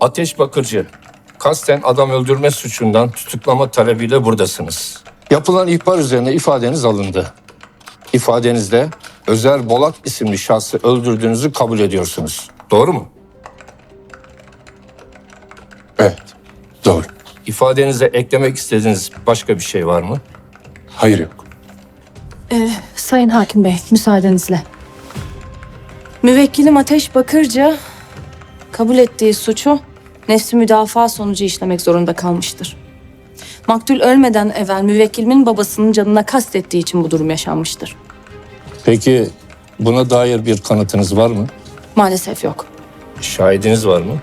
Ateş Bakırcı, kasten adam öldürme suçundan tutuklama talebiyle buradasınız. Yapılan ihbar üzerine ifadeniz alındı. İfadenizde Özer Bolat isimli şahsı öldürdüğünüzü kabul ediyorsunuz. Doğru mu? Evet. Doğru. İfadenize eklemek istediğiniz başka bir şey var mı? Hayır yok. Sayın Hakim Bey, müsaadenizle. Müvekkilim Ateş Bakırca kabul ettiği suçu nefsi müdafaa sonucu işlemek zorunda kalmıştır. Maktul ölmeden evvel müvekkilimin babasının canına kastettiği için bu durum yaşanmıştır. Peki buna dair bir kanıtınız var mı? Maalesef yok. Şahidiniz var mı?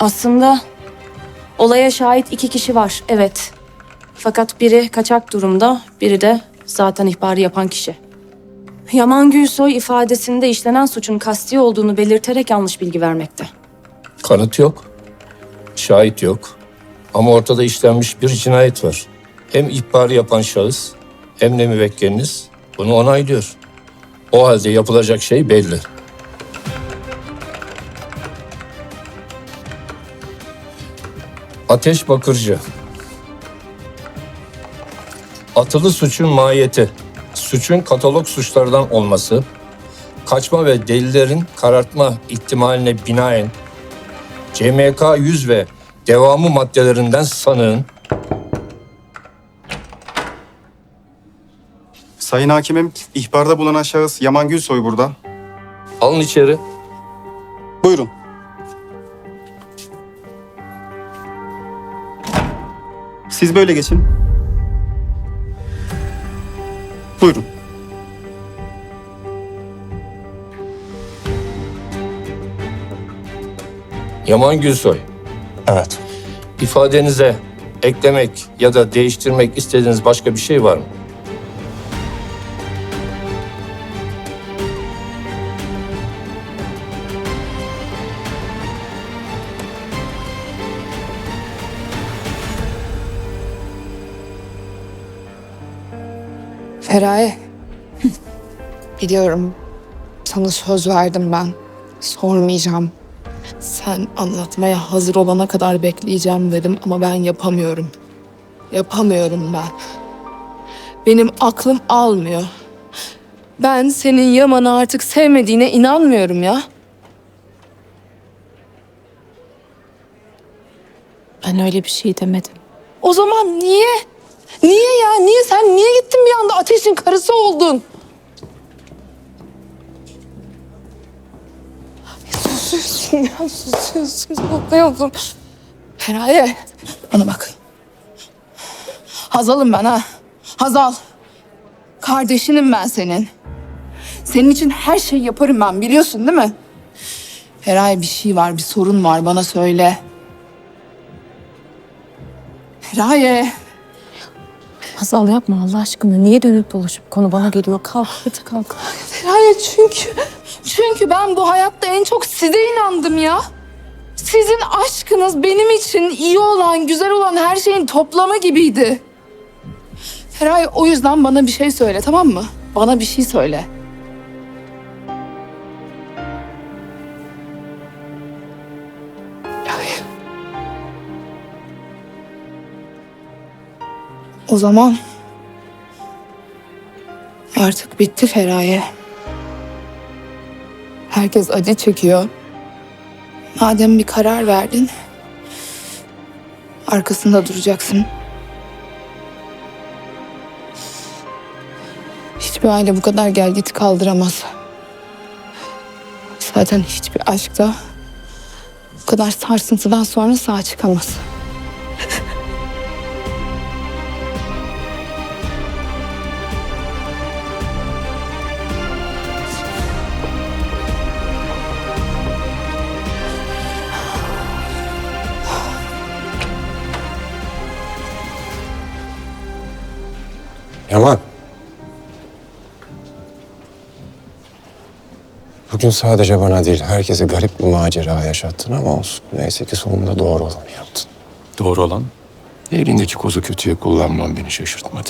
Aslında olaya şahit iki kişi var, evet. Fakat biri kaçak durumda, biri de zaten ihbarı yapan kişi. Yaman Gülsoy ifadesinde işlenen suçun kasti olduğunu belirterek yanlış bilgi vermekte. Kanıt yok. Şahit yok. Ama ortada işlenmiş bir cinayet var. Hem ihbarı yapan şahıs hem de müvekkiliniz bunu onaylıyor. O halde yapılacak şey belli. Ateş Bakırcı. Atılı suçun mahiyeti, suçun katalog suçlardan olması, kaçma ve delillerin karartma ihtimaline binaen CMK 100 ve devamı maddelerinden sanığın Sayın Hakimim, ihbarda bulunan şahıs Yaman Gülsoy burada. alın içeri. Buyurun. Siz böyle geçin. Buyurun. Yaman Gülsoy, Evet. ifadenize eklemek ya da değiştirmek istediğiniz başka bir şey var mı? Feraye. Biliyorum. Sana söz verdim ben. Sormayacağım. Sen anlatmaya hazır olana kadar bekleyeceğim dedim ama ben yapamıyorum. Yapamıyorum ben. Benim aklım almıyor. Ben senin Yaman'ı artık sevmediğine inanmıyorum ya. Ben öyle bir şey demedim. O zaman niye? Niye ya? Niye sen niye gittin bir anda ateşin karısı oldun? Susuyorsun ya susuyorsun. Susuyorsun. Feraye bana bak. Hazal'ım ben ha. Hazal. Kardeşinim ben senin. Senin için her şeyi yaparım ben biliyorsun değil mi? Feraye bir şey var bir sorun var bana söyle. Feraye. Hazal yapma Allah aşkına. Niye dönüp dolaşıp konu bana geliyor? Kalk hadi kalk. Feraye çünkü çünkü ben bu hayatta en çok size inandım ya. Sizin aşkınız benim için iyi olan, güzel olan her şeyin toplamı gibiydi. Feraye o yüzden bana bir şey söyle tamam mı? Bana bir şey söyle. Feraye. O zaman artık bitti Feraye. Herkes acı çekiyor. Madem bir karar verdin, arkasında duracaksın. Hiçbir aile bu kadar gel git kaldıramaz. Zaten hiçbir aşk da bu kadar sarsıntıdan sonra sağ çıkamaz. Yaman. Bugün sadece bana değil, herkese garip bir macera yaşattın ama olsun. Neyse ki sonunda doğru olanı yaptın. Doğru olan elindeki kozu kötüye kullanman beni şaşırtmadı.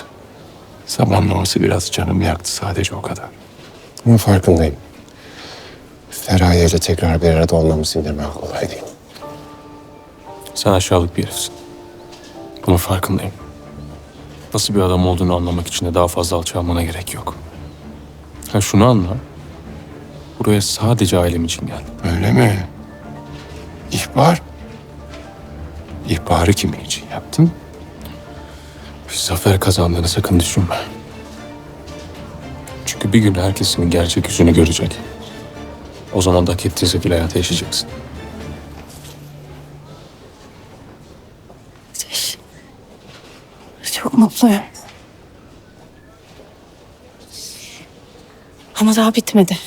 Zamanlaması biraz canımı yaktı sadece o kadar. Ama farkındayım. Feraye ile tekrar bir arada olmamı sindirmen kolay değil. Sen aşağılık bir herifsin. Bunun farkındayım. Nasıl bir adam olduğunu anlamak için de daha fazla alçalmana gerek yok. Ha şunu anla. Buraya sadece ailem için geldim. Öyle mi? İhbar? İhbarı kimin için yaptın? Bir zafer kazandığını sakın düşünme. Çünkü bir gün herkes senin gerçek yüzünü görecek. O zaman da hak ettiğin sefil hayatı yaşayacaksın. Çok mutluyum. Ama daha bitmedi.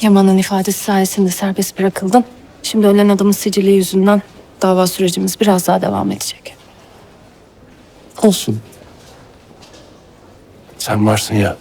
Yaman'ın ifadesi sayesinde serbest bırakıldın. Şimdi ölen adamın sicili yüzünden dava sürecimiz biraz daha devam edecek. Olsun. Sen varsın ya.